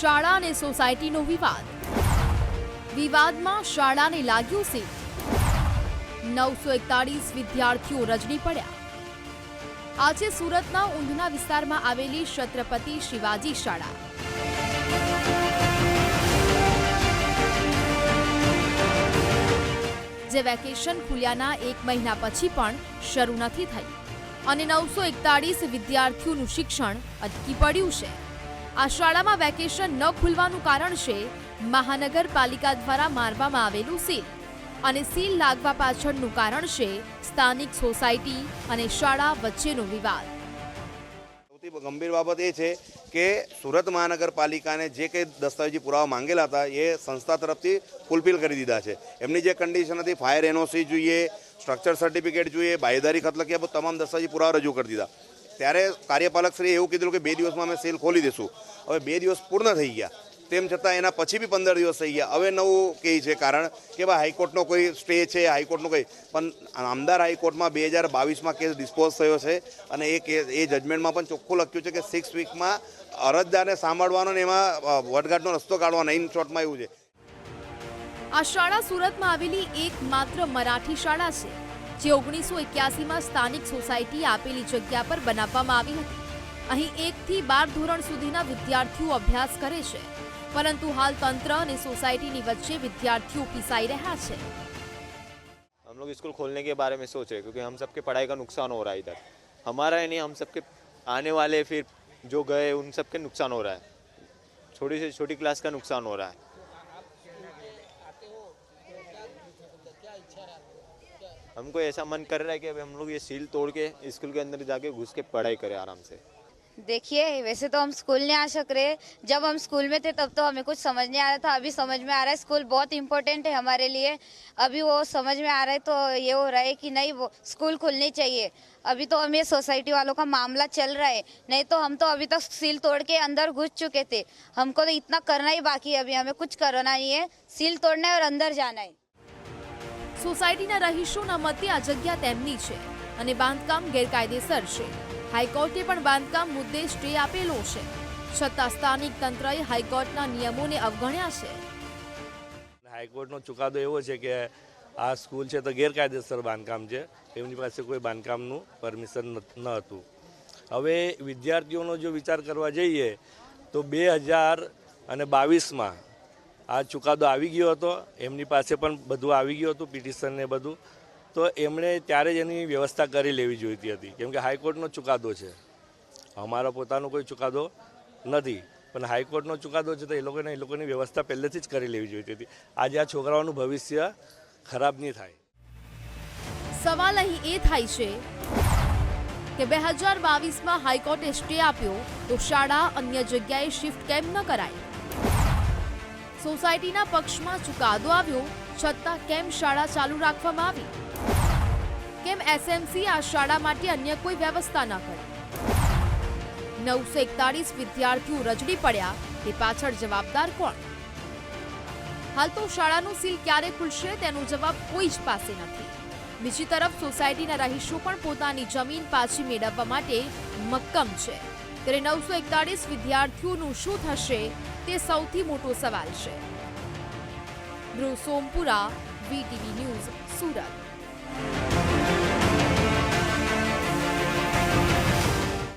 શાળા અને સોસાયટીનો વિવાદ. વિવાદમાં શાળાને લાગ્યું છે નવસો એકતાળીસ વિદ્યાર્થીઓ રજડી પડ્યા. આજે સુરતના ઊંધના વિસ્તારમાં આવેલી છત્રપતિ શિવાજી શાળા. જે વેકેશન ખુલ્યાના એક મહિના પછી પણ શરૂ નથી થઈ. અને નવસો એકતાળીસ વિદ્યાર્થીઓનું શિક્ષણ અટકી પડ્યું છે. આ શાળામાં વેકેશન ન ખુલવાનું કારણ છે મહાનગરપાલિકા દ્વારા મારવામાં આવેલું સીલ. અને સીલ લાગવા પાછળનું કારણ છે સ્થાનિક સોસાયટી અને શાળા વચ્ચેનો વિવાદ. સૌથી ગંભીર બાબત એ છે કે સુરત મહાનગરપાલિકાને જે કંઈ દસ્તાવેજી પુરાવા માંગેલા હતા એ સંસ્થા તરફથી ફૂલફિલ કરી દીધા છે. એમની જે કન્ડિશન હતી ફાયર એનઓસી જોઈએ સ્ટ્રક્ચર સર્ટિફિકેટ જોઈએ, બાયદારી ખત લખી આ તમામ દસ્તાવેજી પુરાવા રજૂ કરી દીધા. ત્યારે કાર્યપાલકશ્રીએ એવું કીધું કે બે દિવસમાં અમે સેલ ખોલી દઈશું હવે બે દિવસ પૂર્ણ થઈ ગયા. તેમ છતાં એના પછી બી પંદર દિવસ થઈ ગયા. હવે નવું કહે છે કારણ કે ભાઈ હાઈકોર્ટનો કોઈ સ્ટે છે, હાઈકોર્ટનો કંઈ. પણ આમદાર હાઈકોર્ટમાં બે હજાર બાવીસમાં કેસ ડિસ્પોઝ થયો છે અને એ કેસ એ જજમેન્ટમાં પણ ચોખ્ખું લખ્યું છે કે સિક્સ વીકમાં અરજદારને સાંભળવાનો ને એમાં વટઘાટનો રસ્તો કાઢવાનો ઇન શોર્ટમાં એવું છે. આ શાળા સુરતમાં આવેલી એકમાત્ર મરાઠી શાળા છે. જે ઓગણીસો એક્યાસીમાં સ્થાનિક સોસાયટી આપેલી જગ્યા પર બનાવવામાં આવી હતી અહીં એકથી બાર ધોરણ સુધીના વિદ્યાર્થીઓ અભ્યાસ કરે છે પરંતુ હાલ તંત્ર અને સોસાયટીની વચ્ચે વિદ્યાર્થીઓ પીસાઈ રહ્યા છે हम लोग स्कूल खोलने के बारे में सोच रहे हैं क्योंकि हम सबके पढ़ाई का नुकसान हो रहा है इधर हमारा ही नहीं हम सबके आने वाले फिर जो गए उन सबके नुकसान हो रहा है छोटी से छोटी क्लास का नुकसान हो रहा है हमको ऐसा मन कर रहा है कि अभी हम लोग ये सील तोड़ के स्कूल के अंदर जाके घुस के पढ़ाई करें आराम से। देखिए, वैसे तो हम स्कूल नहीं आ सक रहे। जब हम स्कूल में थे, तब तो हमें कुछ समझ नहीं आ रहा था। अभी समझ में आ रहा है, स्कूल बहुत इम्पोर्टेंट है हमारे लिए। अभी वो समझ में आ रहा है तो ये हो रहा है कि नहीं, वो स्कूल खुलनी चाहिए। अभी तो हमें सोसाइटी वालों का मामला चल रहा है। नहीं तो हम तो अभी तक सील तोड़ के अंदर घुस चुके थे। हमको तो इतना करना ही बाकी है। अभी हमें कुछ करना ही है। सील तोड़ना है और अंदर जाना है। સોસાયટીના રહીશોના મતે આ જગ્યા તેમની છે અને બાંધકામ ગેરકાયદેસર છે. હાઈકોર્ટે પણ બાંધકામ મુદ્દે સ્ટે આપેલો છે. છતાં સ્થાનિક તંત્રએ હાઈકોર્ટના નિયમોને અવગણ્યા છે. હાઈકોર્ટનો ચુકાદો એવો છે કે આ સ્કૂલ છે તો ગેરકાયદેસર બાંધકામ છે. એમની પાસે કોઈ બાંધકામનું પરમિશન ન હતું. હવે વિદ્યાર્થીઓનો જો વિચાર કરવા જઈએ તો બે હજાર અને બાવીસમાં આ ચુકાદો આવી ગયો હતો. એમની પાસે પણ બધું આવી ગયું હતું, પિટિશન ને બધું. તો એમણે ત્યારે જ એની વ્યવસ્થા કરી લેવી જોઈતી હતી. કેમ કે હાઈકોર્ટનો ચુકાદો છે. અમારો પોતાનો કોઈ ચુકાદો નથી. પણ હાઈકોર્ટનો ચુકાદો છે તો એ લોકોને, એ લોકોની વ્યવસ્થા પહેલેથી જ કરી લેવી જોઈતી હતી. આજે આ છોકરાઓનું ભવિષ્ય ખરાબ નહીં થાય. સવાલ અહીં એ થાય છે કે બે હજાર બાવીસમાં હાઈકોર્ટે સ્ટે આપ્યો તો શાળા અન્ય જગ્યાએ શિફ્ટ કેમ ન કરાય? સોસાયટીના પક્ષમાં ચુકાદો આવ્યો, છતાં કેમ શાળા ચાલુ રાખવામાં આવી? કેમ એસએમસી આ શાળા માટે અન્ય કોઈ વ્યવસ્થા ન કરી? નવસો એકતાળીસ વિદ્યાર્થીઓ રજડી પડ્યા, તે પાછળ જવાબદાર કોણ? હાલ તો શાળાનું સીલ ક્યારે ખુલશે તેનો જવાબ કોઈ જ પાસે નથી. બીજી તરફ સોસાયટીના રહીશો પણ પોતાની જમીન પાછી મેળવવા માટે મક્કમ છે. ત્યારે નવસો એકતાળીસ વિદ્યાર્થીઓનું શું થશે તે સૌથી મોટો સવાલ છે. Dhruv Sompura VTV news, Surat.